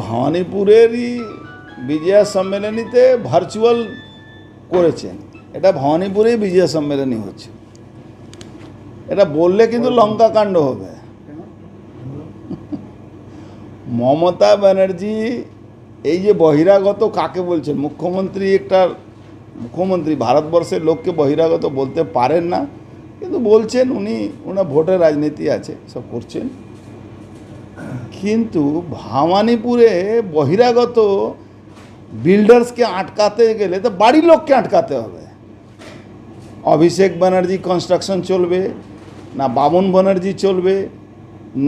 ভবানীপুরেরই Bijoya সম্মেলনীতে virtual করেছেন। এটা ভবানীপুরেই বিজয়া সম্মেলনী হচ্ছে। এটা বললে কিন্তু লঙ্কা কাণ্ড হবে। মমতা ব্যানার্জি, এই যে বহিরাগত কাকে বলছেন? মুখ্যমন্ত্রী একটা, মুখ্যমন্ত্রী ভারতবর্ষের লোককে বহিরাগত বলতে পারেন না। কিন্তু বলছেন উনি ওনার ভোটের রাজনীতি আছে, সব করছেন। কিন্তু ভামানিপুরে বহিরাগত বিল্ডার্সকে আটকাতে গেলে তো বাড়ির লোককে আটকাতে হবে। অভিষেক ব্যানার্জি কনস্ট্রাকশন চলবে, না বামন ব্যানার্জি চলবে,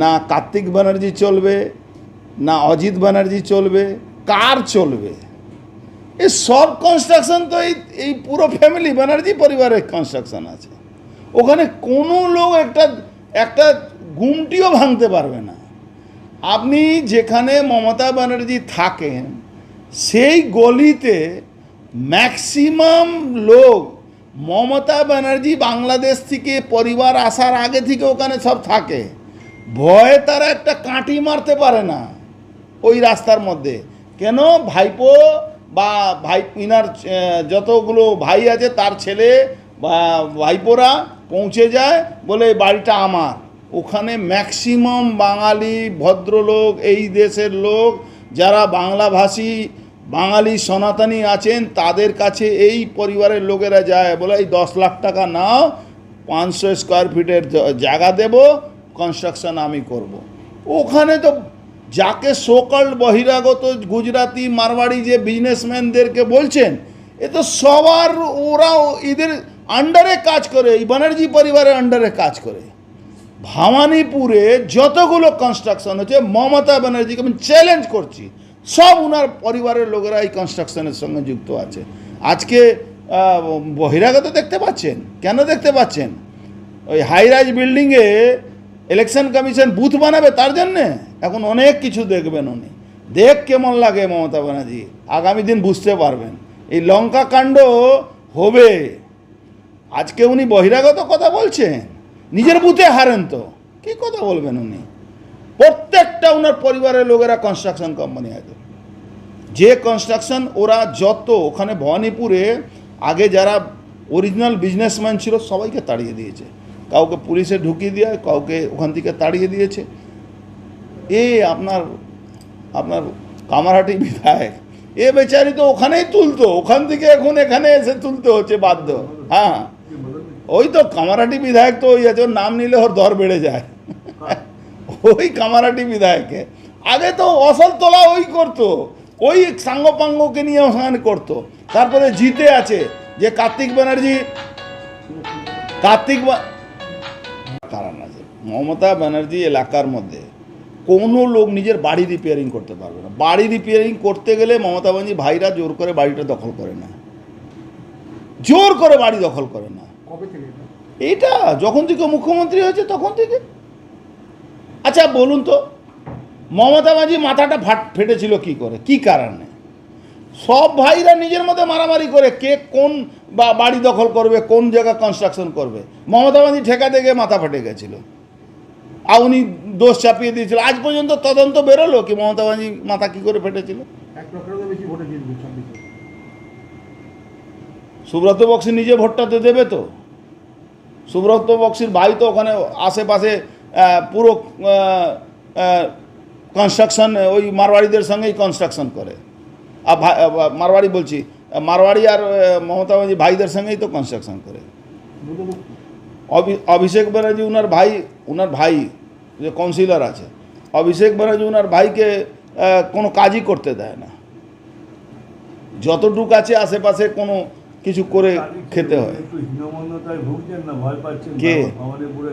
না কার্তিক ব্যানার্জি চলবে, না অজিত ব্যানার্জি চলবে, কার চলবে? এই সব কনস্ট্রাকশন তো এই এই পুরো ফ্যামিলি ব্যানার্জি পরিবারের কনস্ট্রাকশন আছে। ওখানে কোনো লোক একটা একটা গুমটিও ভাঙতে পারবে না। আপনি যেখানে মমতা ব্যানার্জি থাকেন, সেই গলিতে ম্যাক্সিমাম লোক মমতা ব্যানার্জি বাংলাদেশ থেকে পরিবার আসার আগে থেকে ওখানে সব থাকে। ভয়ে তারা একটা কাঁটি মারতে পারে না ওই রাস্তার মধ্যে। কেন? ভাইপো বা ভাই, ইনার যতগুলো ভাই আছে, তার ছেলে বা ভাইপোরা পৌঁছে যায় বলে বাড়িটা আমার। ওখানে ম্যাক্সিমাম বাঙালি ভদ্রলোক, এই দেশের লোক, যারা বাংলাভাষী, বাঙালি সনাতনী আছেন, তাদের কাছে এই পরিবারের লোকেরা যায়, বলে এই দশ লাখ টাকা নাও, পাঁচশো স্কোয়ার ফিটের জায়গা দেব কনস্ট্রাকশন আমি করব। ওখানে তো যাকে সোকাল বহিরাগত গুজরাতি মারবাড়ি যে বিজনেসম্যানদেরকে বলছেন, এ তো সবার ওরা এদের আন্ডারে কাজ করে, এই ব্যানার্জি পরিবারের আন্ডারে কাজ করে ভামানিপুরে যতগুলো কনস্ট্রাকশন হচ্ছে, মমতা ব্যানার্জিকে আমি চ্যালেঞ্জ করছি। সব ওনার পরিবারের লোকেরা এই কনস্ট্রাকশনের সঙ্গে যুক্ত আছে। আজকে বহিরাগত দেখতে পাচ্ছেন? কেন দেখতে পাচ্ছেন? ওই হাইরাইজ বিল্ডিংয়ে ইলেকশন কমিশন বুথ বানাবে তার জন্যে? এখন অনেক কিছু দেখবেন উনি। দেখ কেমন লাগে মমতা ব্যানার্জি। আগামী দিন বুঝতে পারবেন। এই লঙ্কা কাণ্ড হবে। আজকে উনি বহিরাগত কথা বলছেন। নিজের বুথে হারেন তো। কী কথা বলবেন উনি? প্রত্যেকটা ওনার পরিবারের লোকেরা কনস্ট্রাকশন কোম্পানি আছে যে কনস্ট্রাকশন ওরা যত ওখানে ভবানীপুরে আগে যারা অরিজিনাল বিজনেসম্যান ছিল, সবাইকে তাড়িয়ে দিয়েছে। কাউকে পুলিশে ঢুকিয়ে দিয়ে কাউকে ওখান থেকে তাড়িয়ে দিয়েছে। এ আপনার আপনার কামারহাটি বিধায়ক এ বেচারি তো ওখানেই তুলতো, ওখান থেকে এখন এখানে এসে তুলতে হচ্ছে বাধ্য। হ্যাঁ। ওই তো কামারাটি বিধায়ক তো ওই আছে ওর নাম নিলে ওর দর বেড়ে যায়। ওই কামারাটি বিধায়কে। আগে তো অসল তোলা ওই করতো ওই সাঙ্গপাঙ্গকে নিয়ে ওখানে করতো। তারপরে জিতে আছে যে কার্তিক ব্যানার্জি কার্তিক কারণ আছে মমতা ব্যানার্জি এলাকার মধ্যে কোনো লোক নিজের বাড়ি রিপেয়ারিং করতে পারবে না। বাড়ি রিপেয়ারিং করতে গেলে মমতা ব্যানার্জি ভাইরা জোর করে বাড়িটা দখল করে না। জোর করে বাড়ি দখল করে না। এটা? যখন থেকে মুখ্যমন্ত্রী হয়েছে তখন থেকে। আচ্ছা বলুন তো মমতা ব্যানার্জি মাথাটা ফাট ফেটেছিল কি করে? কি কারণে? সব ভাইরা নিজের মধ্যে মারামারি করে কে কোন বা বাড়ি দখল করবে কোন জায়গা কনস্ট্রাকশন করবে। মমতা ব্যানার্জি ঠেকাতে গিয়ে মাথা ফেটে গেছিল। আর উনি দোষ চাপিয়ে দিয়েছিল। আজ পর্যন্ত তদন্ত বেরোলো কি মমতা ব্যানার্জি মাথা কি করে ফেটেছিল? সুব্রত বক্সি নিজে ভোটটাতে দেবে তো। সুব্রত বক্সির ভাই তো ওখানে আশেপাশে পুরো কনস্ট্রাকশন ওই মারওয়াড়িদের সঙ্গেই কনস্ট্রাকশন করে। আর মারওয়াড়ি বলছি, মারওয়াড়ি আর মমতা ব্যানার্জি ভাইদের সঙ্গেই তো কনস্ট্রাকশন করে। অভি- অভিষেক ব্যানার্জি ওনার ভাই ওনার ভাই যে কাউন্সিলর আছে, অভিষেক ব্যানার্জি ওনার ভাইকে কোনো কাজই করতে দেয় না। যতটুক আছে আশেপাশে কোনো কিছু করে খেতে হয়। কে?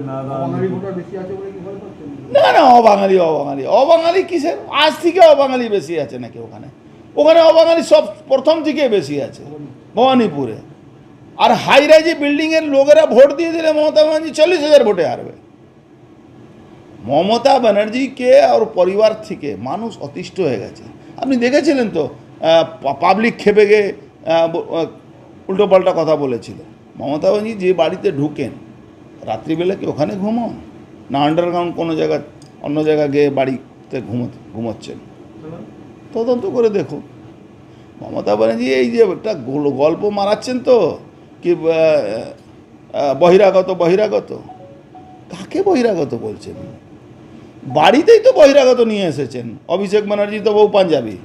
না বাঙালি ভোটার বেশি আছে বলে কি ভয় পাচ্ছেন? না না অবাঙালি অবাঙালি। অবাঙালি কিসের? আজ থেকে অবাঙালি বেশি আছে নাকি ওখানে? ওখানে অবাঙালি সব প্রথম থেকে বেশি আছে ভবানীপুরে। আর হাই রাইজে বিল্ডিংয়ের লোকেরা ভোট দিয়ে দিলে মমতা ব্যানার্জি চল্লিশ হাজার ভোটে হারবে। মমতা ব্যানার্জিকে আর পরিবার থেকে মানুষ অতিষ্ঠ হয়ে গেছে। আপনি দেখেছিলেন তো পাবলিক খেপে গিয়ে উল্টো পাল্টা কথা বলেছিল মমতা ব্যানার্জি যে বাড়িতে ঢুকেন, রাত্রিবেলা কি ওখানে ঘুমাও না আন্ডারগ্রাউন্ড কোনো জায়গা, অন্য জায়গায় গিয়ে বাড়িতে ঘুমো ঘুমোচ্ছেন? তদন্ত করে দেখো মমতা ব্যানার্জি এই যে একটা গল্প মারাচ্ছেন তো, কি বহিরাগত বহিরাগত। কাকে বহিরাগত বলছেন? বাড়িতেই তো বহিরাগত নিয়ে এসেছেন। অভিষেক ব্যানার্জি তো বউ পাঞ্জাবি।